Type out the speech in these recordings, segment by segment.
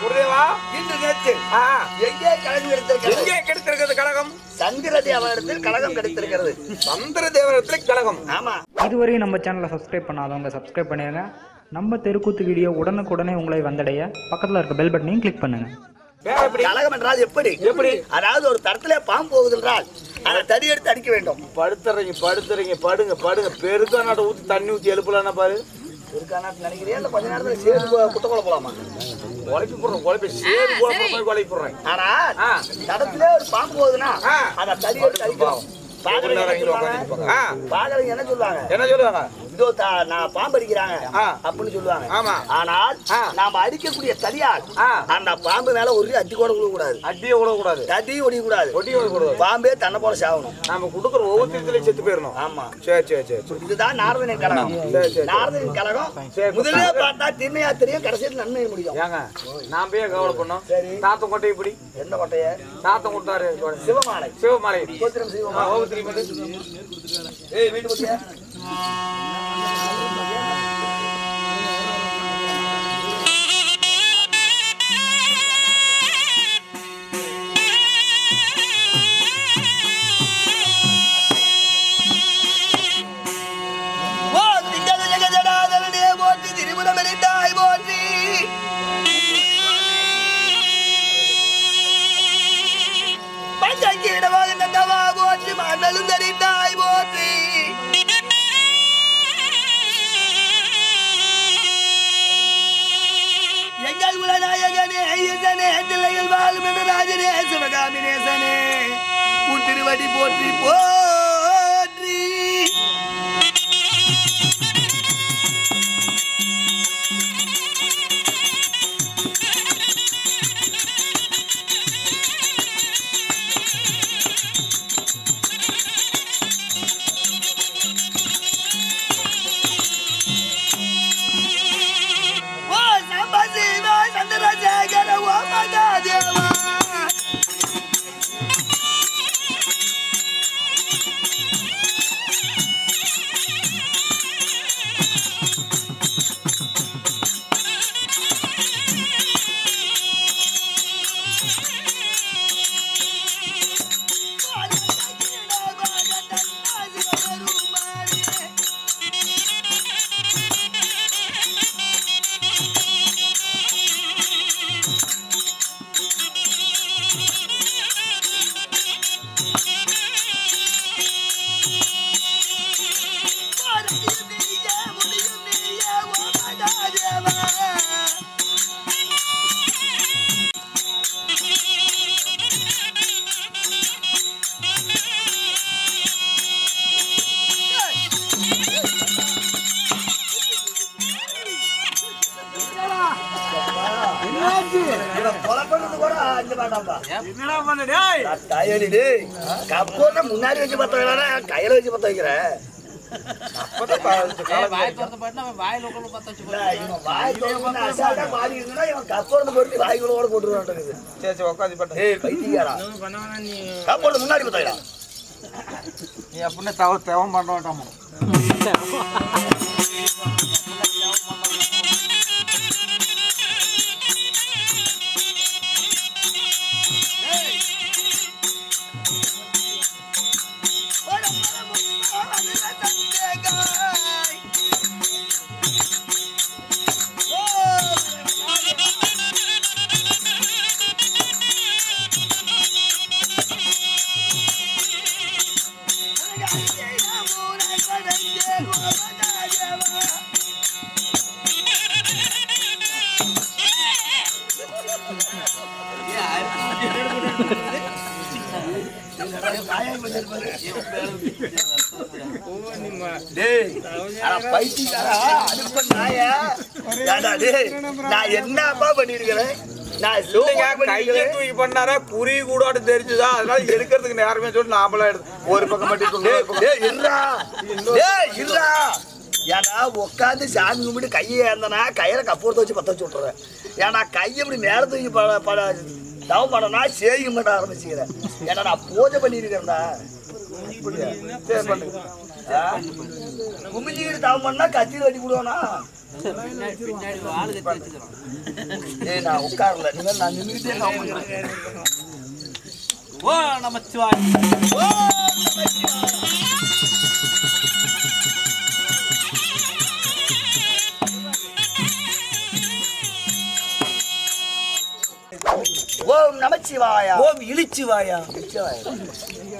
குருதேவா இன்று நேற்று. எங்கே கழகம் கிடைத்திருக்கிறது எங்கே கிடைத்திருக்கிறது கழகம் சந்திர தேவனிடத்தில் கழகம் கிடைத்திருக்கிறது. சந்திர தேவரத்தில் கழகம் ஆமா. இதுவரையும் நம்ம சேனலை சப்ஸ்கிரைப் பண்ணாதவங்க சப்ஸ்கிரைப் பண்ணிடுங்க நம்ம தெருக்கூத்து வீடியோ உடனுக்குடனே உங்களை வந்தடைய பக்கத்தில் இருக்க பெல் பட்டனையும் கிளிக் எப்படி? கழகம் என்றால் எப்படி? எப்படி? அதாவது ஒரு தரத்திலே பாம்பு போகுது என்றால் அதை தடி எடுத்து அடிக்க வேண்டும். படுத்துறீங்க படுத்துறீங்க படுங்க படுங்க. பெருக்கா நாட்டை ஊத்தி தண்ணி ஊத்தி எழுப்பலாம்னா பாரு. இருக்கானா நினைக்கிறியா இல்ல கொஞ்ச நேரத்துல சேர்ந்து குட்டக்குள்ள போலாமா? குழப்பி போடுறேன் குழப்பி சேரு. குழப்ப மாதிரி குழப்பி போடுறேன் ஆனா. தடத்திலே ஒரு பாம்பு போகுதுன்னா. அதை தடி எடுத்து ஆ, பாக்குறவங்க என்ன சொல்லுவாங்க? என்ன சொல்லுவாங்க? இதோ நான் பாம்பு அடிக்கிறாங்க. அப்படின்னு சொல்லுவாங்க. ஆமா. ஆனால். நாம அடிக்கக்கூடிய தடியால். அந்த பாம்பு மேல ஒரு அடி கூட விழ கூடாது அடியே விடக்கூடாது தடி ஒடிக்க கூடாது ஒட்டி விடக்கூடாது பாம்பே தன்னை போல சாகணும். நாம கொடுக்குற ஒவ்வொருத்தரையும் செத்து போயிடணும். ஆமா. சரி சரி சரி. இதுதான் நாரதனின் கழகம். நாரதனின் கழகம். முதலே பார்த்தா திண்மையா தெரியும் கடைசியில் நன்மை முடியும். ஏங்க நான் போய் கவலை பண்ணோம்? சரி. தாத்தம் கொட்டை இப்படி எந்த கோட்டைய? தாத்தம் கொடுத்தாரு சிவமாலை. சிவமாலை. கோத்திரம் சிவமாலை. ஏய் வீட்டு Yeah. வாழும் சிவகாமி நேசனே உன் திருவடி போற்றி போ முன்னாடி வச்சு பத்த வைக்கிறேன் கையில வச்சு பத்த வைக்கிறேன். வாய் திறந்து பாட்டுனா அவன் வாயில உட்கார்ந்து பத்த வச்சு பைத்தியாரா பைத்தியக்காரா, அனுப்ப நாயா? டேய், நான் என்னப்பா பண்ணிருக்கிறேன் கையை. தூக்கி பண்ணாரா? குறி கூடாட்டு தெரிஞ்சுதா? அதனால எடுக்கிறதுக்கு நேரமே சொல்லி நாமளா எடுத்து ஒரு பக்கம் மட்டும் இருடா. ஏன்னா உட்காந்து சாமி கும்பிட்டு கையை ஏந்தனா கையில கப்பூரத்தை வச்சு பத்த வச்சு விட்டுறேன். ஏன்னா கையை இப்படி மேல தூக்கி பட பட தவம் பண்ணனா சேவிங்க பண்ண ஆரம்பிச்சுக்கிறேன். ஏன்னா நான் பூஜை பண்ணுங்க. குமிஞ்சிக்கிட்டு தவம் பண்ணா கத்தியில் வெட்டி விடுவானா ஏய் நான் உட்காரல. இனிமேல் நான் நின்றுட்டே நான் ஓ நமச்சிவாய் ஓம் நமச்சிவாயா ஓம் இழிச்சுவாயா?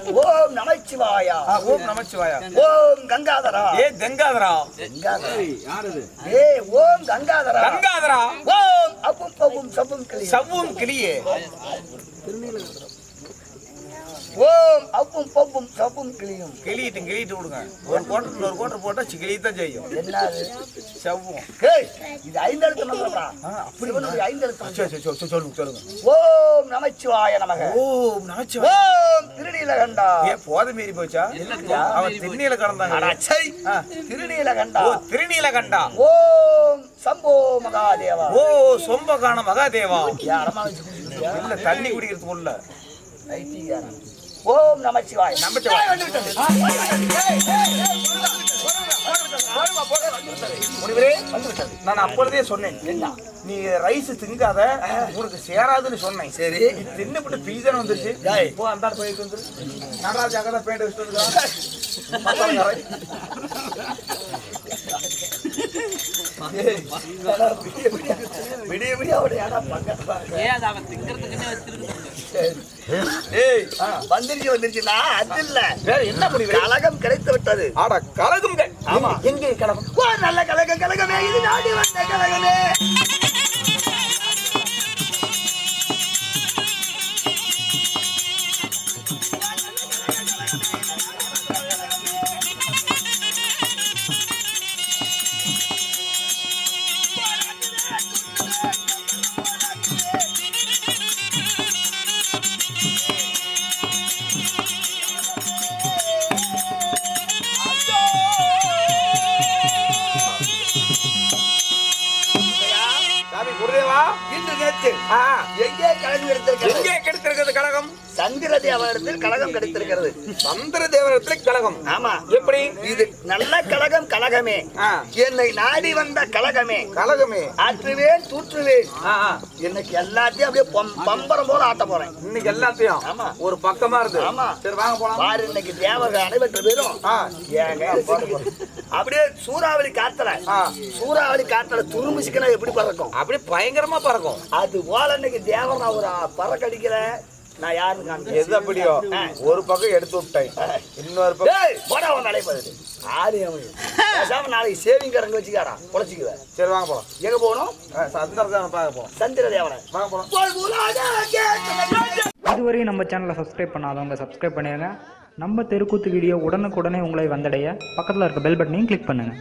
ஓம் நமச்சிவாயா. ஓம் நமச்சிவாயா. ஓம் கங்காதரா. ஏ கங்காதரா. கங்காதரா. ஏ ஓம் கங்காதரா. கங்காதரா. ஓம் அப்பும் பவும் சப்பும் கிளி சவ்வும் கிளியே. ஓம் அப்பும் பவும் சப்பும் கிளியும். கிளியிட்டு கிளியிட்டு விடுங்க ஒரு கோட்டர் இன்னொரு கோட்டர் போட்டா கிளியை தான் செய்யும். என்னது? சவ்வும். இது ஐந்தெழுத்து ஆ, அப்படி சிவனுடைய ஐந்தெழுத்து சொல்லுங்க சொல்லுங்க. ஓம் நமச்சிவாய நமக. ஓம் நமச்சிவாயா. ஓம் திருநீலகண்டா. ஏன் போதை மீறி போச்சா? அவன் திண்ணியில கடந்தாங்க திருநீலகண்டா. ஓ திருநீல கண்டா ஓம் சம்போ மகாதேவா. ஓ சொம்பகான மகாதேவா? இல்ல தண்ணி குடிக்கிறதுக்கு உள்ள. பைத்தியக்காரன். ஓம் நமச்சிவாய. நமச்சிவாய. முனிவரே வந்து விட்டது. நான் அப்பொழுதே சொன்னேன் என்ன? நீ ரைஸ் திங்காத உனக்கு சேராதுன்னு சொன்னேன். சரி. தின்னுபிட்டு பீசன் வந்துருச்சு. டேய். போ அந்த போயிட்டு வந்துரு நடராஜ் அங்கே தான் பேண்ட் வச்சுட்டு விடிய விடிய அவனை ஏன்டா பக்கத்துல இருக்க? ஏன் அது அவன் திங்கிறதுக்குன்னே வச்சிருக்காங்க ஏய் வந்துருச்சு வந்துருச்சுன்னா அது இல்ல வேற என்ன முனிவரே கலகம் கிடைத்து விட்டது. ஆடா கலகும் ஆமா. எங்கே கலகம் ஓ நல்ல கலகம் கலகமே. இது நாடி வந்த கலகமே. எங்கே கலகம் கிடைத்திருக்கிறது எங்கே கெடுத்திருக்கிறது கழகம்? சந்திர தேவரிடத்தில் கலகம் கிடைத்திருக்கிறது. சந்திர தேவரத்தில் கலகம். ஆமா. எப்படி? இது நல்ல கலகம் கலகமே. ஆ, என்னை நாடி வந்த கலகமே. கலகமே. ஆற்றுவேன் தூற்றுவேன். இன்னைக்கு எல்லாத்தையும் அப்படியே பம்- பம்பரம் போல ஆட்ட போறேன். இன்னைக்கு எல்லாத்தையும் ஆமா. ஒரு பக்கமா இருக்கு. ஆமா. சரி வாங்க போலாம். பாரு இன்னைக்கு தேவர்கள் அனைவற்ற பேரும் அப்படியே சூறாவளி காத்துல. சூறாவளி காத்துல துரும்பு சிக்கனா எப்படி பறக்கும்? அப்படியே பயங்கரமா பறக்கும். அது போல இன்னைக்கு தேவன் ஒரு பறக்கடிக்கிற நான் யாருன்னு காமிக்கிறேன். எது அப்படியோ. ஒரு பக்கம் எடுத்து விட்டேன். இன்னொரு பக்கம் டேய், போடா உன். ஆறு. பேசாம நாளைக்கு சேவிங் கரங்க வச்சுக்காடா. பொழைச்சிக்குவேன் சரி வாங்க போலாம். எங்க போகணும்? ஆ, சந்திர தேவனை பார்க்க போலாம் சந்திர தேவனை. வாங்க கேட்க இதுவரையும் நம்ம சேனலை சப்ஸ்கிரைப் பண்ணாதவங்க சப்ஸ்கிரைப் பண்ணிடுங்க. நம்ம தெருக்கூத்து வீடியோ உடனுக்குடனே உங்களை வந்தடைய. பக்கத்தில் இருக்க பெல் பட்டனையும் கிளிக் பண்ணுங்கள்